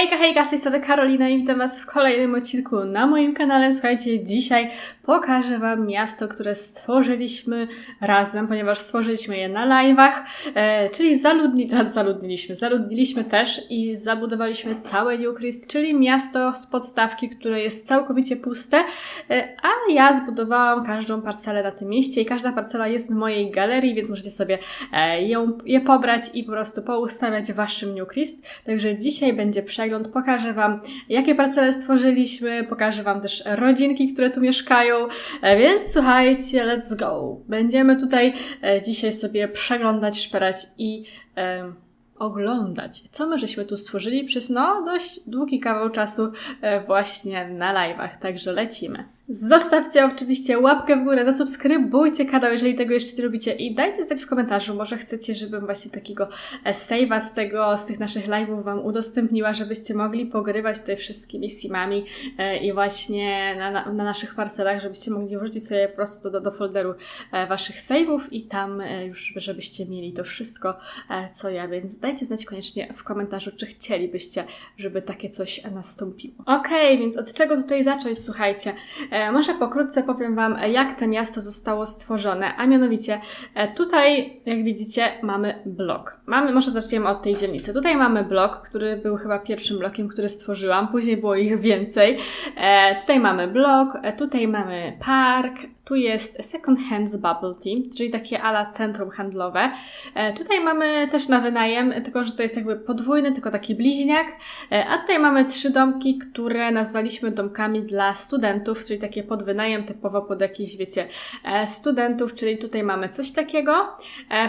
Hejka, hejka, z tej strony Karolina i witam Was w kolejnym odcinku na moim kanale. Słuchajcie, dzisiaj pokażę Wam miasto, które stworzyliśmy razem, ponieważ stworzyliśmy je na live'ach, e, czyli zaludni, zaludniliśmy, zaludniliśmy też i zabudowaliśmy całe Newcrest, czyli miasto z podstawki, które jest całkowicie puste, e, a ja zbudowałam każdą parcelę na tym mieście i każda parcela jest w mojej galerii, więc możecie sobie e, ją, je pobrać i po prostu poustawiać w Waszym Newcrest. Także dzisiaj będzie przegląd, pokażę Wam, jakie parcele stworzyliśmy, pokażę Wam też rodzinki, które tu mieszkają, e, więc słuchajcie, let's go! Będziemy tutaj e, dzisiaj sobie przeglądać, szperać i e, oglądać, co my żeśmy tu stworzyli przez no dość długi kawał czasu e, właśnie na live'ach, także lecimy. Zostawcie oczywiście łapkę w górę, zasubskrybujcie kanał, jeżeli tego jeszcze nie robicie i dajcie znać w komentarzu, może chcecie, żebym właśnie takiego e, save'a z tego, z tych naszych live'ów Wam udostępniła, żebyście mogli pogrywać tutaj wszystkimi simami e, i właśnie na, na, na naszych parcelach, żebyście mogli wrzucić sobie po prostu do, do folderu e, Waszych save'ów i tam już, żebyście mieli to wszystko, co ja, więc dajcie znać koniecznie w komentarzu, czy chcielibyście, żeby takie coś nastąpiło. Okej, więc od czego tutaj zacząć, słuchajcie? E, może pokrótce powiem Wam, jak to miasto zostało stworzone, a mianowicie e, tutaj, jak widzicie, mamy blok. Mamy, może zaczniemy od tej dzielnicy. Tutaj mamy blok, który był chyba pierwszym blokiem, który stworzyłam, później było ich więcej. E, tutaj mamy blok, tutaj mamy park, tu jest Second Hands Bubble Tea, czyli takie ala centrum handlowe. E, tutaj mamy też na wynajem, tylko że to jest jakby podwójny, tylko taki bliźniak. E, a tutaj mamy trzy domki, które nazwaliśmy domkami dla studentów, czyli takie pod wynajem typowo pod jakieś, wiecie, e, studentów, czyli tutaj mamy coś takiego.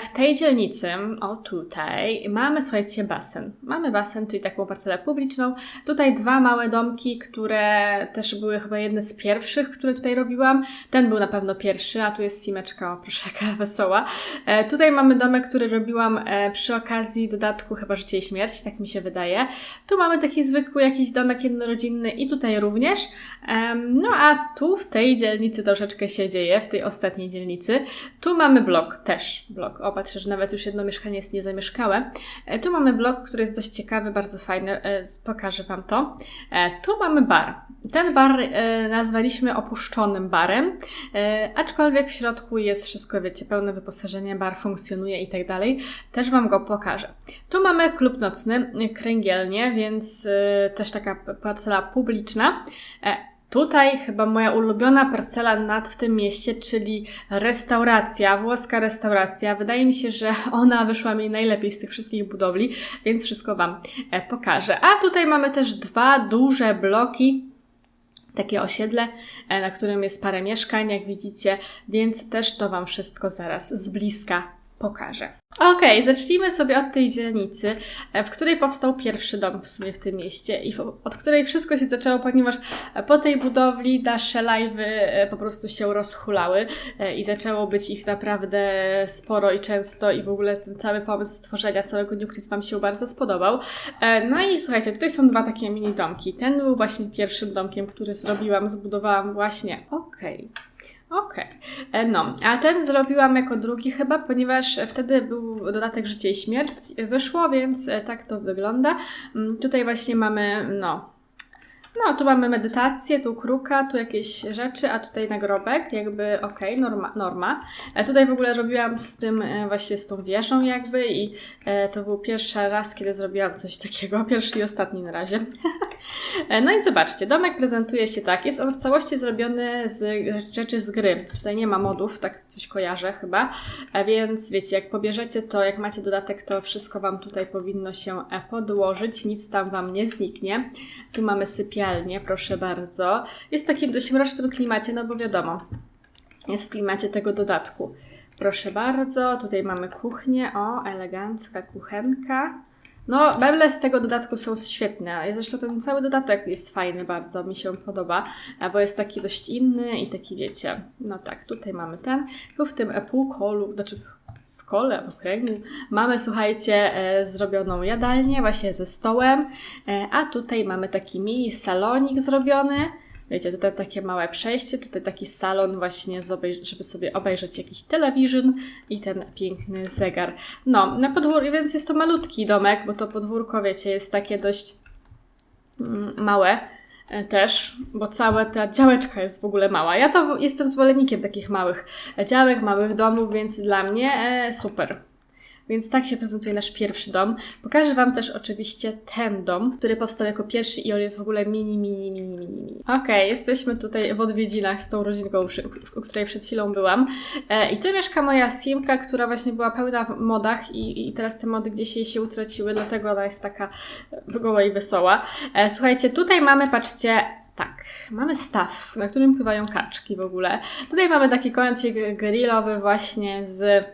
W tej dzielnicy, o tutaj, mamy, słuchajcie, basen. Mamy basen, czyli taką parcelę publiczną. Tutaj dwa małe domki, które też były chyba jedne z pierwszych, które tutaj robiłam. Ten był na pewno pierwszy, a tu jest simeczka, o proszę, jaka wesoła. E, tutaj mamy domek, który robiłam e, przy okazji dodatku chyba Życie i Śmierć, tak mi się wydaje. Tu mamy taki zwykły jakiś domek jednorodzinny i tutaj również. Em, no a tu w tej dzielnicy troszeczkę się dzieje, w tej ostatniej dzielnicy. Tu mamy blok, też blok. O, patrzę, że nawet już jedno mieszkanie jest niezamieszkałe. E, tu mamy blok, który jest dość ciekawy, bardzo fajny. E, pokażę Wam to. E, tu mamy bar. Ten bar e, nazwaliśmy opuszczonym barem, e, aczkolwiek w środku jest wszystko, wiecie, pełne wyposażenie, bar funkcjonuje i tak dalej. Też Wam go pokażę. Tu mamy klub nocny, e, kręgielnie, więc e, też taka parcela publiczna. E, Tutaj chyba moja ulubiona parcela nad w tym mieście, czyli restauracja, włoska restauracja. Wydaje mi się, że ona wyszła mi najlepiej z tych wszystkich budowli, więc wszystko Wam e, pokażę. A tutaj mamy też dwa duże bloki takie osiedle, e, na którym jest parę mieszkań, jak widzicie, więc też to Wam wszystko zaraz z bliska pokażę. Okej, zacznijmy sobie od tej dzielnicy, e, w której powstał pierwszy dom w sumie w tym mieście i od której wszystko się zaczęło, ponieważ e, po tej budowli nasze live'y e, po prostu się rozhulały i zaczęło być ich naprawdę sporo i często i w ogóle ten cały pomysł stworzenia całego Newcrest Wam się bardzo spodobał. No i słuchajcie, tutaj są dwa takie mini domki. Ten był właśnie pierwszym domkiem, który zrobiłam, zbudowałam właśnie. Okej. Okej. E, No, a ten zrobiłam jako drugi chyba, ponieważ wtedy był dodatek Życie i Śmierć wyszło, więc e, tak to wygląda. Mm, Tutaj właśnie mamy, no, no, tu mamy medytację, tu kruka, tu jakieś rzeczy, a tutaj nagrobek, jakby okej, norma, norma. E, tutaj w ogóle robiłam z tym, e, właśnie z tą wieżą jakby i e, to był pierwszy raz, kiedy zrobiłam coś takiego, pierwszy i ostatni na razie. E, No i zobaczcie, domek prezentuje się tak. Jest on w całości zrobiony z rzeczy z gry. Tutaj nie ma modów, tak coś kojarzę chyba. E, Więc wiecie, jak pobierzecie to, jak macie dodatek, to wszystko Wam tutaj powinno się e, podłożyć. Nic tam Wam nie zniknie. Tu mamy sypialnię, proszę bardzo. Jest w takim dość mrocznym klimacie, no bo wiadomo, jest w klimacie tego dodatku. Proszę bardzo, tutaj mamy kuchnię, o, elegancka kuchenka. No, meble z tego dodatku są świetne. Zresztą ten cały dodatek jest fajny bardzo, mi się podoba, e, bo jest taki dość inny i taki, wiecie, no tak, tutaj mamy ten, tu w tym półkolu, znaczy w kole, w okręgu, mamy, słuchajcie, e, zrobioną jadalnię właśnie ze stołem, e, a tutaj mamy taki mini salonik zrobiony, Wiecie, tutaj takie małe przejście, tutaj taki salon właśnie, żeby sobie obejrzeć jakiś telewizjon i ten piękny zegar. No, na podwórku, więc jest to malutki domek, bo to podwórko, wiecie, jest takie dość mm, małe e, też, bo cała ta działeczka jest w ogóle mała. Ja to jestem zwolennikiem takich małych działek, małych domów, więc dla mnie e, super. Więc tak się prezentuje nasz pierwszy dom. Pokażę Wam też oczywiście ten dom, który powstał jako pierwszy i on jest w ogóle mini, mini, mini, mini, mini. Okej, okay, jesteśmy tutaj w odwiedzinach z tą rodzinką, u której przed chwilą byłam. E, I tu mieszka moja Simka, która właśnie była pełna w modach i, i teraz te mody gdzieś jej się utraciły, dlatego ona jest taka goła i wesoła. E, słuchajcie, tutaj mamy, patrzcie, tak, mamy staw, na którym pływają kaczki w ogóle. Tutaj mamy taki kącik grillowy właśnie z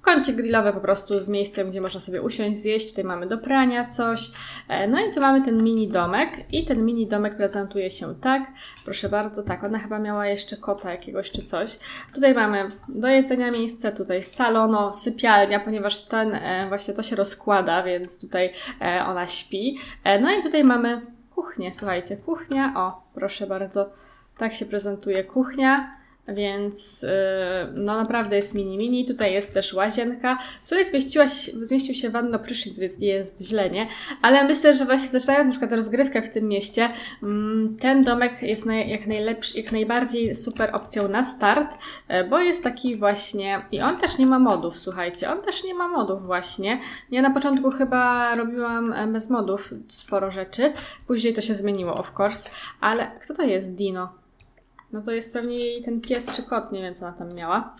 kącik grillowy po prostu z miejscem, gdzie można sobie usiąść, zjeść. Tutaj mamy do prania coś. E, no i tu mamy ten mini domek i ten mini domek prezentuje się tak. Proszę bardzo, tak, ona chyba miała jeszcze kota jakiegoś czy coś. Tutaj mamy do jedzenia miejsce, tutaj salono, sypialnia, ponieważ ten e, właśnie to się rozkłada, więc tutaj e, ona śpi. No i tutaj mamy kuchnię, słuchajcie, kuchnia, o, proszę bardzo, tak się prezentuje kuchnia. Więc yy, no naprawdę jest mini mini. Tutaj jest też łazienka, w której zmieściła, zmieścił się wanno prysznic, więc nie jest źle, nie? Ale myślę, że właśnie zaczynając na przykład rozgrywkę w tym mieście, mm, ten domek jest jak najlepszy, jak najbardziej super opcją na start, e, bo jest taki właśnie i on też nie ma modów, słuchajcie, on też nie ma modów właśnie. Ja na początku chyba robiłam e, bez modów sporo rzeczy, później to się zmieniło of course, ale kto to jest Dino? No to jest pewnie jej ten pies czy kot, nie wiem co ona tam miała.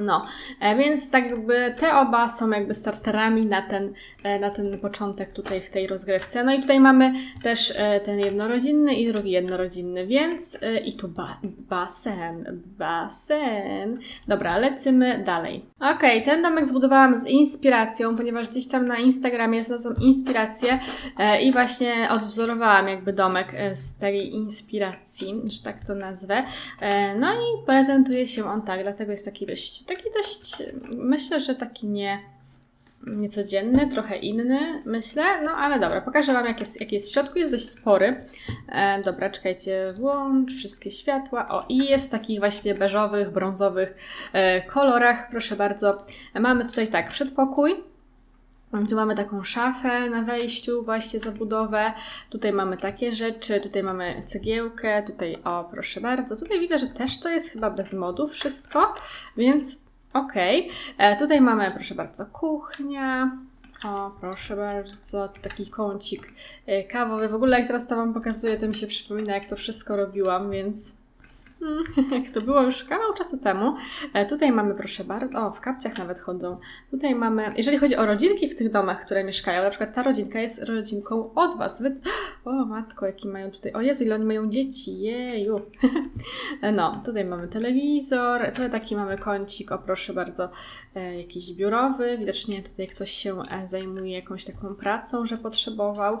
No, e, więc tak jakby te oba są jakby starterami na ten, e, na ten początek tutaj w tej rozgrywce. No i tutaj mamy też e, ten jednorodzinny i drugi jednorodzinny, więc i tu ba basen, basen. Dobra, lecimy dalej. Okej, okay, ten domek zbudowałam z inspiracją, ponieważ gdzieś tam na Instagramie znalazłam inspirację i właśnie odwzorowałam jakby domek z tej inspiracji, że tak to nazwę. No i prezentuje się on tak, dlatego jest taki dość taki dość, myślę, że taki nie, niecodzienny, trochę inny, myślę. No ale dobra, pokażę Wam, jak jest, jak jest w środku. Jest dość spory. E, dobra, czekajcie, włącz wszystkie światła. O, i jest w takich właśnie beżowych, brązowych e, kolorach. Proszę bardzo. Mamy tutaj tak, przedpokój. Tu mamy taką szafę na wejściu, właśnie zabudowę. Tutaj mamy takie rzeczy, tutaj mamy cegiełkę, tutaj, o proszę bardzo. Tutaj widzę, że też to jest chyba bez modów wszystko, więc okej. Okay. Tutaj mamy, proszę bardzo, kuchnia. O, proszę bardzo, taki kącik e, kawowy. W ogóle jak teraz to Wam pokazuję, to mi się przypomina, jak to wszystko robiłam, więc to było już kawał czasu temu. E, tutaj mamy, proszę bardzo, o, w kapciach nawet chodzą. Tutaj mamy, jeżeli chodzi o rodzinki w tych domach, które mieszkają, na przykład ta rodzinka jest rodzinką od Was. Wy... O, matko, jaki mają tutaj, o Jezu, ile oni mają dzieci, jeju. no, tutaj mamy telewizor, tutaj taki mamy kącik, o proszę bardzo, e, jakiś biurowy. Widocznie tutaj ktoś się e, zajmuje jakąś taką pracą, że potrzebował.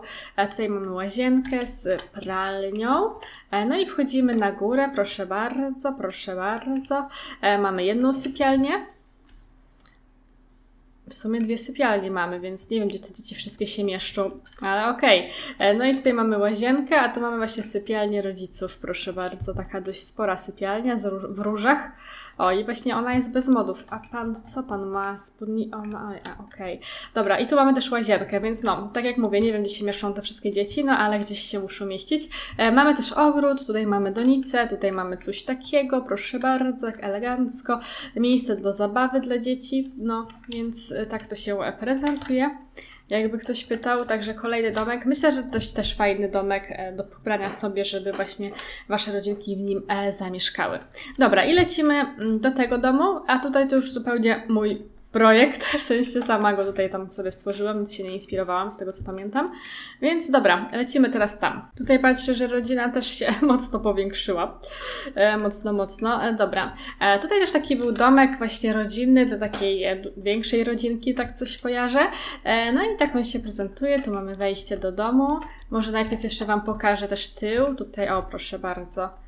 Tutaj mamy łazienkę z pralnią. No i wchodzimy na górę, proszę bardzo bardzo, proszę bardzo. E, mamy jedną sypialnię. W sumie dwie sypialnie mamy, więc nie wiem, gdzie te dzieci wszystkie się mieszczą, ale okej. Okay. E, no i tutaj mamy łazienkę, a tu mamy właśnie sypialnię rodziców, proszę bardzo. Taka dość spora sypialnia w różach. O, i właśnie ona jest bez modów. A pan, co pan ma? Spódni... O, ma... okej. Okay. Dobra, i tu mamy też łazienkę, więc no, tak jak mówię, nie wiem, gdzie się mieszczą te wszystkie dzieci, no ale gdzieś się muszą mieścić. E, mamy też ogród, tutaj mamy donicę, tutaj mamy coś takiego, proszę bardzo, elegancko. Miejsce do zabawy dla dzieci, no, więc tak to się prezentuje. Jakby ktoś pytał, także kolejny domek. Myślę, że dość też fajny domek e, do pobrania sobie, żeby właśnie Wasze rodzinki w nim e, zamieszkały. Dobra, i lecimy mm, do tego domu, a tutaj to już zupełnie mój projekt, w sensie sama go tutaj tam sobie stworzyłam, nic się nie inspirowałam z tego co pamiętam. Więc dobra, lecimy teraz tam. Tutaj patrzę, że rodzina też się mocno powiększyła. E, mocno, mocno. E, dobra. E, tutaj też taki był domek właśnie rodzinny dla takiej większej rodzinki, tak coś kojarzę. No i tak on się prezentuje. Tu mamy wejście do domu. Może najpierw jeszcze Wam pokażę też tył. Tutaj, o proszę bardzo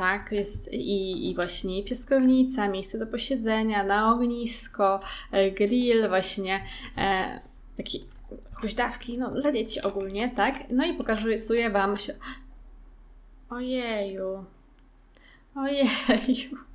tak? Jest i, i właśnie piaskownica, miejsce do posiedzenia, na ognisko, e, grill, właśnie e, taki huśdawki, no dla dzieci ogólnie, tak? No i pokazuję Wam się... Ojeju. Ojeju.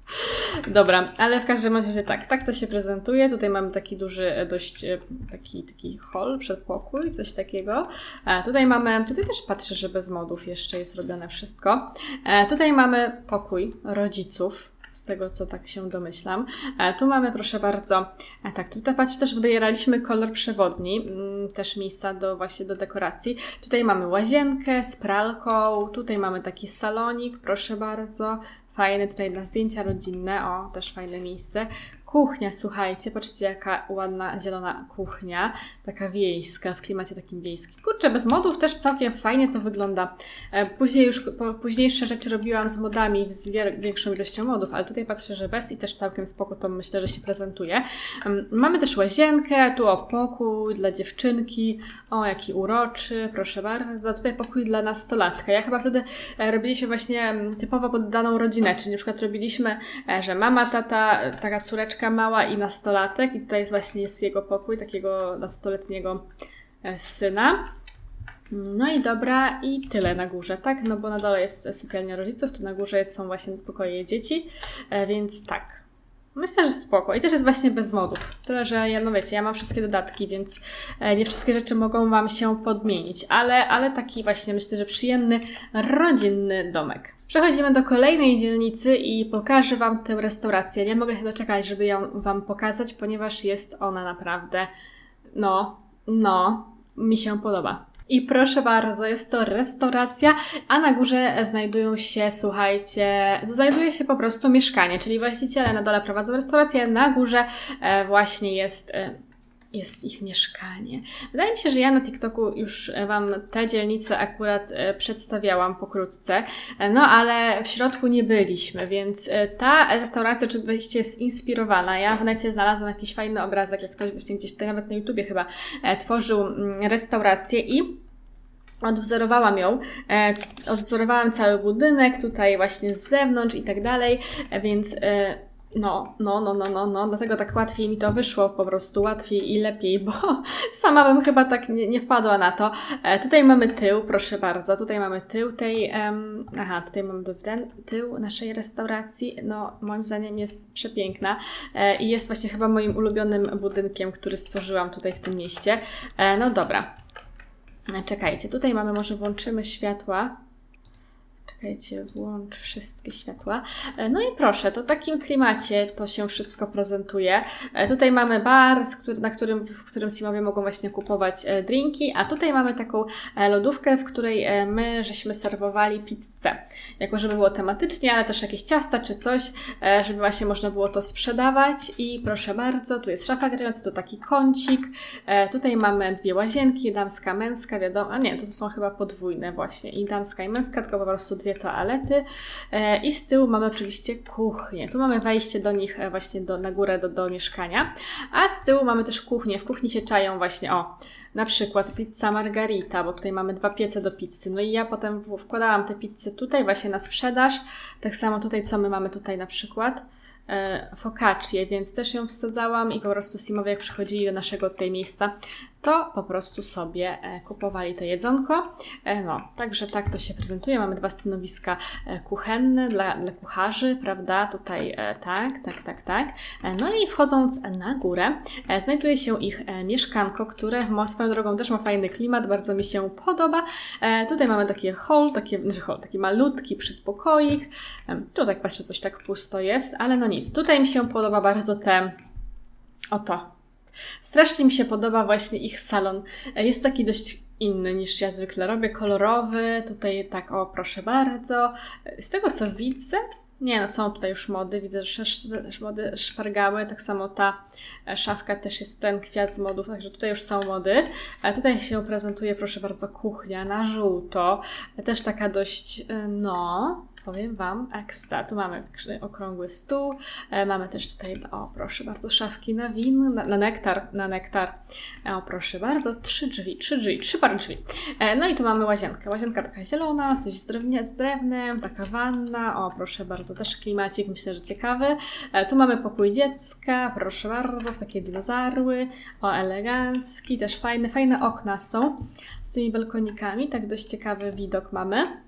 Dobra, ale w każdym razie tak, tak to się prezentuje. Tutaj mamy taki duży, e, dość e, taki, taki hall, przedpokój, coś takiego. E, tutaj mamy, tutaj też patrzę, że bez modów jeszcze jest robione wszystko. E, tutaj mamy pokój rodziców, z tego co tak się domyślam. E, tu mamy, proszę bardzo, e, tak, tutaj patrzcie, też wybieraliśmy kolor przewodni, mm, też miejsca do właśnie do dekoracji. Tutaj mamy łazienkę z pralką, tutaj mamy taki salonik, proszę bardzo, fajny tutaj dla zdjęcia rodzinne, o, też fajne miejsce. Kuchnia, słuchajcie, patrzcie jaka ładna zielona kuchnia, taka wiejska, w klimacie takim wiejskim. Kurczę, bez modów też całkiem fajnie to wygląda. E, Później już, późniejsze rzeczy robiłam z modami, z większą ilością modów, ale tutaj patrzę, że bez i też całkiem spoko to myślę, że się prezentuje. Mamy też łazienkę, tu o pokój dla dziewczynki, o jaki uroczy, proszę bardzo. Tutaj pokój dla nastolatka. Ja chyba wtedy e, robiliśmy właśnie typowo pod daną rodzinę, czyli na przykład robiliśmy, e, że mama, tata, taka córeczka mała i nastolatek i tutaj jest właśnie jest jego pokój, takiego nastoletniego e, syna. No i dobra, i tyle na górze, tak? No bo na dole jest sypialnia rodziców, tu na górze są właśnie pokoje dzieci, e, więc tak. Myślę, że spoko. I też jest właśnie bez modów. Tyle, że ja, no wiecie, ja mam wszystkie dodatki, więc e, nie wszystkie rzeczy mogą Wam się podmienić, ale, ale taki właśnie myślę, że przyjemny, rodzinny domek. Przechodzimy do kolejnej dzielnicy i pokażę Wam tę restaurację. Nie mogę się doczekać, żeby ją Wam pokazać, ponieważ jest ona naprawdę, no, no, mi się podoba. I proszę bardzo, jest to restauracja, a na górze znajdują się, słuchajcie, znajduje się po prostu mieszkanie, czyli właściciele na dole prowadzą restaurację, na górze e, właśnie jest. Jest ich mieszkanie. Wydaje mi się, że ja na TikToku już e, Wam te dzielnice akurat e, przedstawiałam pokrótce, e, no ale w środku nie byliśmy, więc ta restauracja oczywiście jest inspirowana. Ja w necie znalazłam jakiś fajny obrazek, jak ktoś właśnie gdzieś tutaj nawet na YouTubie chyba tworzył mm, restaurację i Odwzorowałam ją, odwzorowałam cały budynek, tutaj właśnie z zewnątrz i tak dalej, więc no, no, no, no, no, no, dlatego tak łatwiej mi to wyszło, po prostu łatwiej i lepiej, bo sama bym chyba tak nie, nie wpadła na to. E, tutaj mamy tył, proszę bardzo, tutaj mamy tył tej, em, aha, tutaj mamy ten tył naszej restauracji, no, moim zdaniem jest przepiękna e, i jest właśnie chyba moim ulubionym budynkiem, który stworzyłam tutaj w tym mieście. E, no dobra, E, Czekajcie, tutaj mamy, może włączymy światła. Czekajcie, włącz wszystkie światła. E, No i proszę, to w takim klimacie to się wszystko prezentuje. E, Tutaj mamy bar, na którym, w którym Simowie mogą właśnie kupować e, drinki, a tutaj mamy taką lodówkę, w której my żeśmy serwowali pizzę. Jako, żeby było tematycznie, ale też jakieś ciasta czy coś, żeby właśnie można było to sprzedawać. I proszę bardzo, tu jest szafa grająca, tu taki kącik. Tutaj mamy dwie łazienki, damska, męska, wiadomo, a nie, to są chyba podwójne właśnie, i damska i męska, tylko po prostu dwie toalety. E, I z tyłu mamy oczywiście kuchnię. Tu mamy wejście do nich e, właśnie do, na górę do, do mieszkania, a z tyłu mamy też kuchnię. W kuchni się czają właśnie, o, na przykład pizza margarita, bo tutaj mamy dwa piece do pizzy. No i ja potem wkładałam te pizze tutaj właśnie na sprzedaż. Tak samo tutaj, co my mamy tutaj na przykład e, focaccię, więc też ją wsadzałam i po prostu Simowie jak przychodzili do naszego tutaj miejsca, to po prostu sobie e, kupowali to jedzonko. E, no, także tak to się prezentuje. Mamy dwa stanowiska e, kuchenne dla, dla kucharzy, prawda? Tutaj tak, tak, tak, tak. No i wchodząc na górę, znajduje się ich mieszkanko, które mo- swoją drogą też ma fajny klimat, bardzo mi się podoba. Tutaj mamy takie hall, takie, znaczy hall, taki malutki przedpokoik. Tu tak patrzę, coś tak pusto jest, ale no nic. Tutaj mi się podoba bardzo te oto. Strasznie mi się podoba właśnie ich salon. E, Jest taki dość inny niż ja zwykle robię, kolorowy. Tutaj tak, o proszę bardzo. E, Z tego co widzę, nie no, są tutaj już mody, widzę, że sz- mody szpargały, tak samo ta e, szafka też jest ten kwiat z modów, także tutaj już są mody. Tutaj się prezentuje, proszę bardzo, kuchnia na żółto, też taka dość, no, powiem Wam, ekstra. Tu mamy okrągły stół, e, mamy też tutaj, o proszę bardzo, szafki na win, na, na nektar, na nektar. E, O proszę bardzo, trzy drzwi, trzy drzwi, trzy pary drzwi. E, No i tu mamy łazienkę. Łazienka taka zielona, coś z, drewnie, z drewnem, taka wanna. O, proszę bardzo, też klimacik, myślę, że ciekawy. Tu mamy pokój dziecka, proszę bardzo, w takie dinozarły. O, elegancki, też fajne, fajne okna są z tymi balkonikami, tak dość ciekawy widok mamy.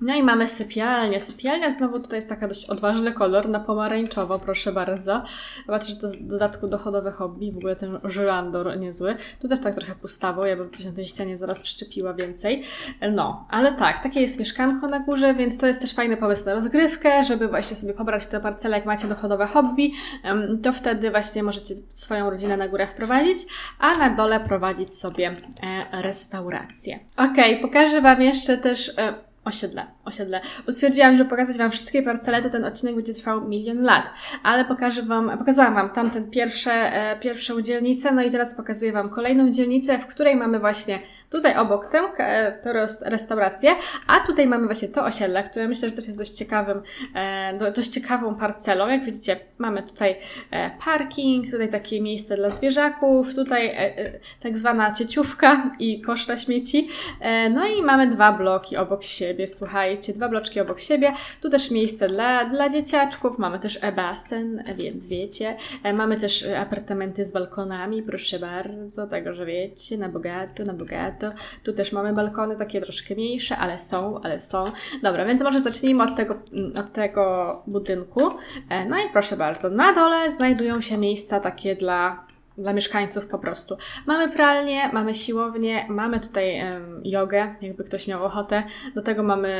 No i mamy sypialnię. Sypialnia znowu tutaj jest taka dość odważny kolor, na pomarańczowo, proszę bardzo. Patrzę, że to z dodatku dochodowe hobby, w ogóle ten żyrandor niezły. Tu też tak trochę pustawo, ja bym coś na tej ścianie zaraz przyczepiła więcej. No, ale tak, takie jest mieszkanko na górze, więc to jest też fajny pomysł na rozgrywkę, żeby właśnie sobie pobrać te parcele, jak macie dochodowe hobby, to wtedy właśnie możecie swoją rodzinę na górę wprowadzić, a na dole prowadzić sobie e, restaurację. Okay, pokażę Wam jeszcze też e, osiedle, osiedle. Bo stwierdziłam, że pokazać Wam wszystkie parcele, to ten odcinek będzie trwał milion lat. Ale pokażę Wam, pokazałam Wam tamten pierwsze, e, pierwszą dzielnicę, no i teraz pokazuję Wam kolejną dzielnicę, w której mamy właśnie Tutaj obok tę to restaurację, a tutaj mamy właśnie to osiedle, które myślę, że też jest dość ciekawym, e, dość ciekawą parcelą. Jak widzicie, mamy tutaj e, parking, tutaj takie miejsce dla zwierzaków, tutaj e, tak zwana cieciówka i kosz na śmieci. No i mamy dwa bloki obok siebie, słuchajcie, dwa bloczki obok siebie. Tu też miejsce dla, dla dzieciaczków, mamy też e-basen, więc wiecie. Mamy też apartamenty z balkonami, proszę bardzo, tego, że wiecie, na bogato, na bogato to tu też mamy balkony takie troszkę mniejsze, ale są, ale są. Dobra, więc może zacznijmy od tego, od tego budynku. E, no i proszę bardzo, na dole znajdują się miejsca takie dla dla mieszkańców po prostu. Mamy pralnię, mamy siłownię, mamy tutaj jogę, jakby ktoś miał ochotę. Do tego mamy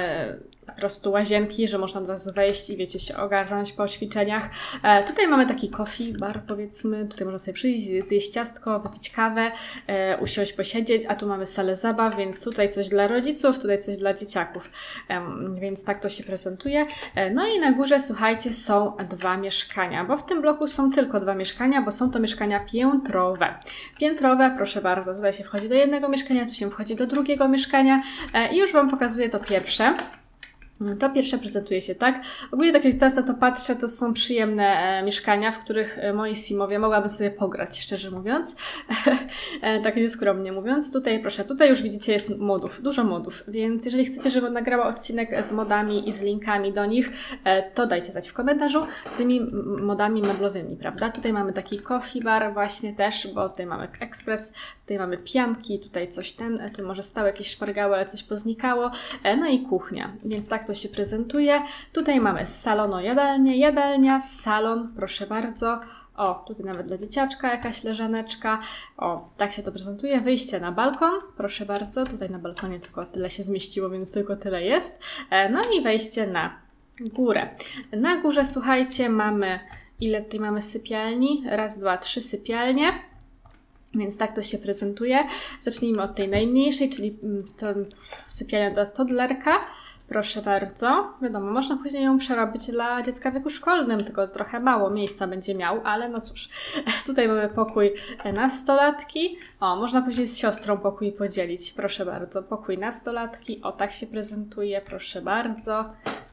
po prostu łazienki, że można od razu wejść i wiecie, się ogarnąć po ćwiczeniach. E, tutaj mamy taki coffee bar, powiedzmy. Tutaj można sobie przyjść, zjeść ciastko, wypić kawę, e, usiąść, posiedzieć, a tu mamy salę zabaw, więc tutaj coś dla rodziców, tutaj coś dla dzieciaków. E, więc tak to się prezentuje. E, no i na górze, słuchajcie, są dwa mieszkania, bo w tym bloku są tylko dwa mieszkania, bo są to mieszkania piętrowe. Piętrowe, proszę bardzo, tutaj się wchodzi do jednego mieszkania, tu się wchodzi do drugiego mieszkania e, i już Wam pokazuję to pierwsze. To pierwsze prezentuje się tak. Ogólnie tak jak teraz na to patrzę, to są przyjemne e, mieszkania, w których e, moi simowie mogłabym sobie pograć, szczerze mówiąc. e, tak nieskromnie mówiąc. Tutaj, proszę, tutaj już widzicie jest modów, dużo modów, więc jeżeli chcecie, żebym nagrała odcinek z modami i z linkami do nich, e, to dajcie znać w komentarzu tymi modami meblowymi, prawda? Tutaj mamy taki coffee bar właśnie też, bo tutaj mamy ekspres, tutaj mamy pianki, tutaj coś ten, tu może stały jakieś szpargały, ale coś poznikało, e, no i kuchnia, więc tak to się prezentuje. Tutaj mamy salono-jadalnię, jadalnia, salon, proszę bardzo. O, tutaj nawet dla dzieciaczka jakaś leżaneczka. O, tak się to prezentuje. Wyjście na balkon, proszę bardzo. Tutaj na balkonie tylko tyle się zmieściło, więc tylko tyle jest. E, no i wejście na górę. Na górze, słuchajcie, mamy ile tutaj mamy sypialni? Raz, dwa, trzy sypialnie. Więc tak to się prezentuje. Zacznijmy od tej najmniejszej, czyli mm, to sypialnia dla toddlerka. Proszę bardzo. Wiadomo, można później ją przerobić dla dziecka w wieku szkolnym, tylko trochę mało miejsca będzie miał, ale no cóż. Tutaj mamy pokój nastolatki. O, można później z siostrą pokój podzielić. Proszę bardzo. Pokój nastolatki. O, tak się prezentuje. Proszę bardzo.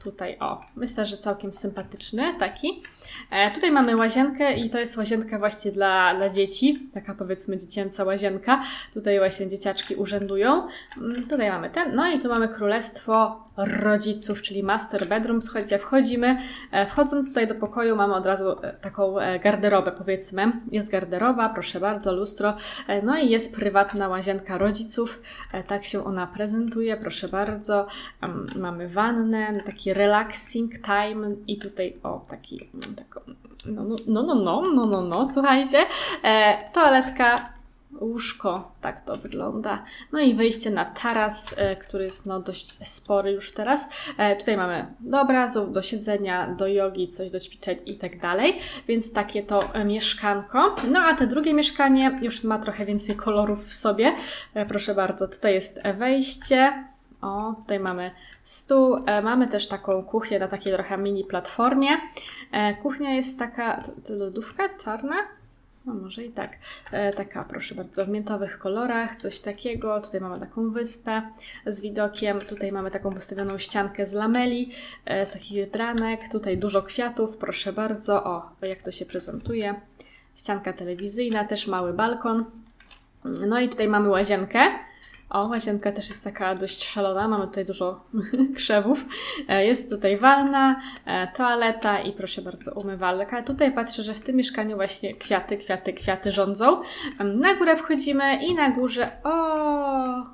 Tutaj, o, myślę, że całkiem sympatyczny taki. E, tutaj mamy łazienkę i to jest łazienka właśnie dla, dla dzieci. Taka powiedzmy dziecięca łazienka. Tutaj właśnie dzieciaczki urzędują. Mm, tutaj mamy ten. No i tu mamy królestwo rodziców, czyli master bedroom. Słuchajcie, wchodzimy. E, wchodząc tutaj do pokoju mamy od razu e, taką e, garderobę, powiedzmy. Jest garderoba, proszę bardzo, lustro. No i jest prywatna łazienka rodziców. Tak się ona prezentuje, proszę bardzo. Mamy wannę, relaxing time i tutaj o, taki, taką, no, no, no, no, no, no, no, słuchajcie, e, toaletka, łóżko, tak to wygląda. No i wyjście na taras, e, który jest no, dość spory już teraz. E, tutaj mamy do obrazów, do siedzenia, do jogi, coś do ćwiczeń i tak dalej, więc takie to e, mieszkanko. No a te drugie mieszkanie już ma trochę więcej kolorów w sobie. E, proszę bardzo, tutaj jest wejście o, tutaj mamy stół. Mamy też taką kuchnię na takiej trochę mini platformie. Kuchnia jest taka, to, to lodówka czarna? No może i tak. E, taka, proszę bardzo, w miętowych kolorach, coś takiego. Tutaj mamy taką wyspę z widokiem. Tutaj mamy taką postawioną ściankę z lameli, e, z takich dranek. Tutaj dużo kwiatów, proszę bardzo. O, jak to się prezentuje. Ścianka telewizyjna, też mały balkon. No i tutaj mamy łazienkę. O, łazienka też jest taka dość szalona, mamy tutaj dużo krzewów. E, jest tutaj wanna, e, toaleta i proszę bardzo, umywalka. Tutaj patrzę, że w tym mieszkaniu właśnie kwiaty, kwiaty, kwiaty rządzą. Na górę wchodzimy i na górze, o,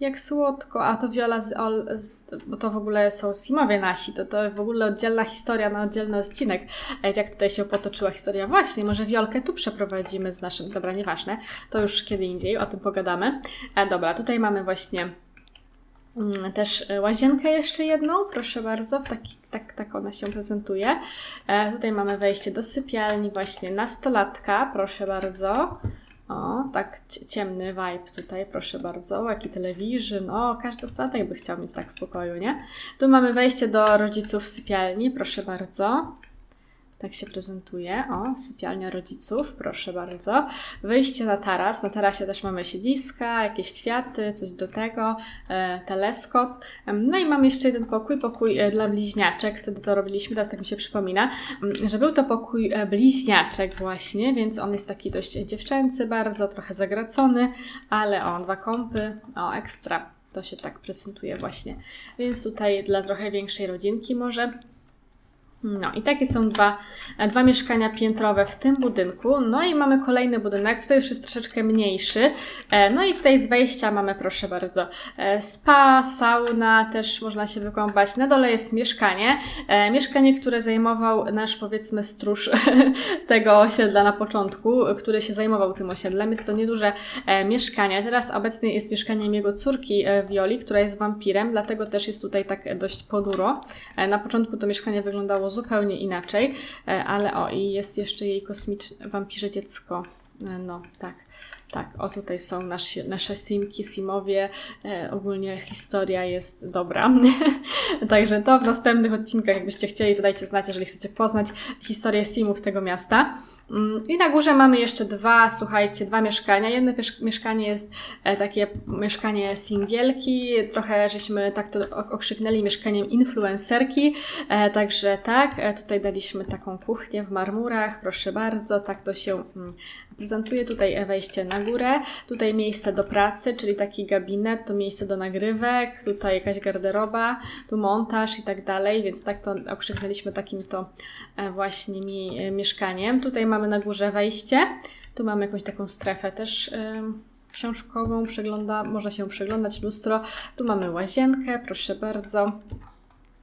Jak słodko. A to Viola z, z, bo to w ogóle są Simowie nasi, to to w ogóle oddzielna historia na oddzielny odcinek. Jak tutaj się potoczyła historia? Właśnie, może Wiolkę tu przeprowadzimy z naszym, dobra, nieważne, to już kiedy indziej, o tym pogadamy. E, dobra, tutaj mamy właśnie mm, też łazienkę jeszcze jedną, proszę bardzo, w taki, tak, tak ona się prezentuje. E, tutaj mamy wejście do sypialni, właśnie nastolatka, proszę bardzo. O, tak ciemny vibe tutaj, proszę bardzo. Jaki telewizjon. O, każdy statek by chciał mieć tak w pokoju, nie? Tu mamy wejście do rodziców sypialni, proszę bardzo. Tak się prezentuje. O, sypialnia rodziców, proszę bardzo. Wyjście na taras. Na tarasie też mamy siedziska, jakieś kwiaty, coś do tego, e, teleskop. No i mam jeszcze jeden pokój, pokój e, dla bliźniaczek. Wtedy to robiliśmy, teraz tak mi się przypomina, że był to pokój e, bliźniaczek właśnie, więc on jest taki dość dziewczęcy bardzo, trochę zagracony, ale on dwa kąpy, o ekstra. To się tak prezentuje właśnie. Więc tutaj dla trochę większej rodzinki może. No i takie są dwa, dwa mieszkania piętrowe w tym budynku. No i mamy kolejny budynek, tutaj już jest troszeczkę mniejszy. E, no i tutaj z wejścia mamy, proszę bardzo, e, spa, sauna, też można się wykąpać. Na dole jest mieszkanie. E, mieszkanie, które zajmował nasz, powiedzmy, stróż tego osiedla na początku, który się zajmował tym osiedlem. Jest to nieduże mieszkanie. Teraz obecnie jest mieszkaniem jego córki Wioli, która jest wampirem, dlatego też jest tutaj tak dość ponuro. Na początku to mieszkanie wyglądało zupełnie inaczej, e, ale o, i jest jeszcze jej kosmiczne wampirze dziecko. E, no, tak. Tak, o tutaj są nasze, nasze simki, simowie. E, ogólnie historia jest dobra. Także to w następnych odcinkach, jakbyście chcieli, to dajcie znać, jeżeli chcecie poznać historię simów z tego miasta. I na górze mamy jeszcze dwa, słuchajcie, dwa mieszkania. Jedno mieszkanie jest e, takie mieszkanie singielki, trochę żeśmy tak to okrzyknęli mieszkaniem influencerki, e, także tak, e, tutaj daliśmy taką kuchnię w marmurach, proszę bardzo, tak to się mm, prezentuje. Tutaj wejście na górę, tutaj miejsce do pracy, czyli taki gabinet, to miejsce do nagrywek, tutaj jakaś garderoba, tu montaż i tak dalej, więc tak to okrzyknęliśmy takim to właśnie mi mieszkaniem. Tutaj mamy mamy na górze wejście. Tu mamy jakąś taką strefę też książkową, przegląda, można się przeglądać lustro. Tu mamy łazienkę, proszę bardzo.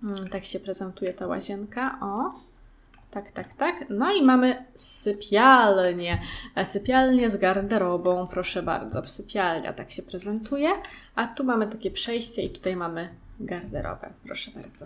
Mm, tak się prezentuje ta łazienka. O, tak, tak, tak. No i mamy sypialnię. E, sypialnię z garderobą, proszę bardzo. Sypialnia tak się prezentuje. A tu mamy takie przejście i tutaj mamy garderobę, proszę bardzo.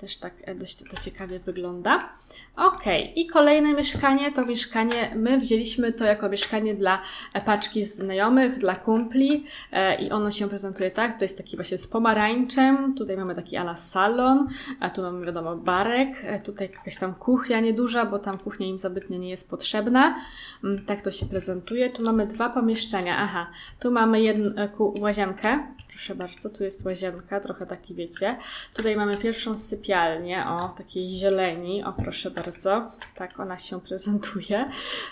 Też tak e, dość to ciekawie wygląda. Ok, i kolejne mieszkanie to mieszkanie, my wzięliśmy to jako mieszkanie dla e, paczki znajomych, dla kumpli e, i ono się prezentuje tak, to jest taki właśnie z pomarańczem, tutaj mamy taki ala salon, a tu mamy wiadomo barek, tutaj jakaś tam kuchnia nieduża, bo tam kuchnia im zabytnie nie jest potrzebna. Mm, tak to się prezentuje. Tu mamy dwa pomieszczenia, aha, tu mamy jedną łazienkę, Proszę bardzo, tu jest łazienka, trochę taki wiecie. Tutaj mamy pierwszą sypialnię o takiej zieleni. O, proszę bardzo, tak ona się prezentuje.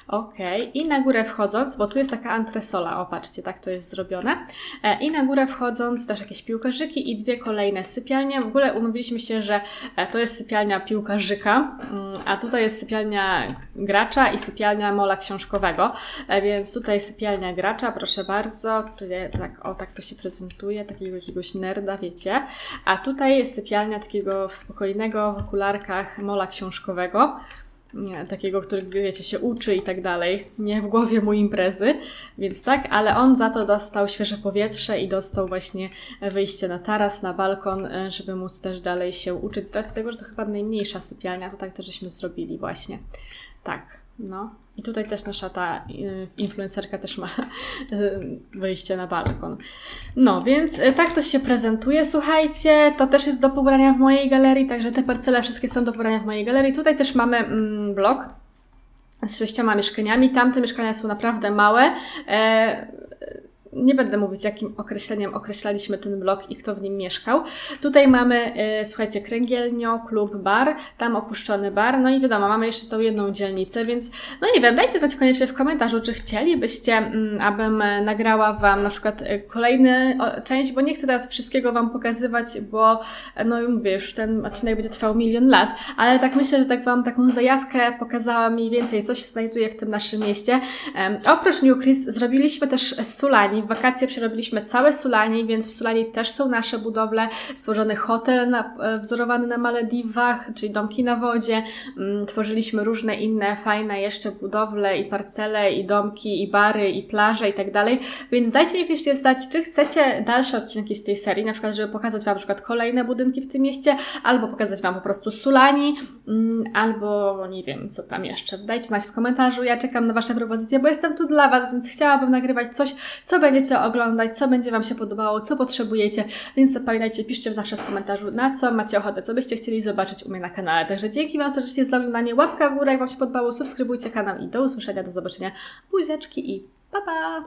Ok, i na górę wchodząc, bo tu jest taka antresola, o patrzcie, tak to jest zrobione. E, I na górę wchodząc też jakieś piłkarzyki i dwie kolejne sypialnie. W ogóle umówiliśmy się, że e, to jest sypialnia piłkarzyka, mm, a tutaj jest sypialnia gracza i sypialnia mola książkowego. E, więc tutaj sypialnia gracza, proszę bardzo. Tutaj tak, o tak to się prezentuje takiego jakiegoś nerda, wiecie. A tutaj jest sypialnia takiego spokojnego w okularkach mola książkowego. Nie, takiego, który, wiecie, się uczy i tak dalej. Nie w głowie mu imprezy, więc tak, ale on za to dostał świeże powietrze i dostał właśnie wyjście na taras, na balkon, e, żeby móc też dalej się uczyć. Z tego, że to chyba najmniejsza sypialnia, to tak też żeśmy zrobili właśnie. Tak, no. I tutaj też nasza ta y, influencerka też ma y, wyjście na balkon. No, więc y, tak to się prezentuje. Słuchajcie, to też jest do pobrania w mojej galerii, także te parcele wszystkie są do pobrania w mojej galerii. Tutaj też mamy mm, blok z sześcioma mieszkaniami. Tamte mieszkania są naprawdę małe. E, nie będę mówić, jakim określeniem określaliśmy ten blok i kto w nim mieszkał. Tutaj mamy, y, słuchajcie, kręgielnio, klub, bar, tam opuszczony bar, no i wiadomo, mamy jeszcze tą jedną dzielnicę, więc no nie wiem, dajcie znać koniecznie w komentarzu, czy chcielibyście, mm, abym nagrała Wam na przykład y, kolejny część, bo nie chcę teraz wszystkiego Wam pokazywać, bo no mówię, już ten odcinek będzie trwał milion lat, ale tak myślę, że tak Wam taką zajawkę pokazała mniej więcej, co się znajduje w tym naszym mieście. Oprócz New Chris zrobiliśmy też Sulani, Sulani. W wakacje przerobiliśmy całe Sulani, więc w Sulani też są nasze budowle. Stworzony hotel na, e, wzorowany na Malediwach, czyli domki na wodzie. Mm, Tworzyliśmy różne inne fajne jeszcze budowle i parcele, i domki, i bary, i plaże i tak dalej. Więc dajcie mi koniecznie znać, czy chcecie dalsze odcinki z tej serii, na przykład, żeby pokazać Wam na przykład kolejne budynki w tym mieście, albo pokazać Wam po prostu Sulani, mm, albo nie wiem, co tam jeszcze. Dajcie znać w komentarzu, ja czekam na Wasze propozycje, bo jestem tu dla Was, więc chciałabym nagrywać coś, co będziecie oglądać, co będzie Wam się podobało, co potrzebujecie, więc pamiętajcie, piszcie zawsze w komentarzu, na co macie ochotę, co byście chcieli zobaczyć u mnie na kanale. Także dzięki Wam serdecznie za oglądanie, łapka w górę, jak Wam się podobało, subskrybujcie kanał i do usłyszenia, do zobaczenia, buziaczki i pa pa!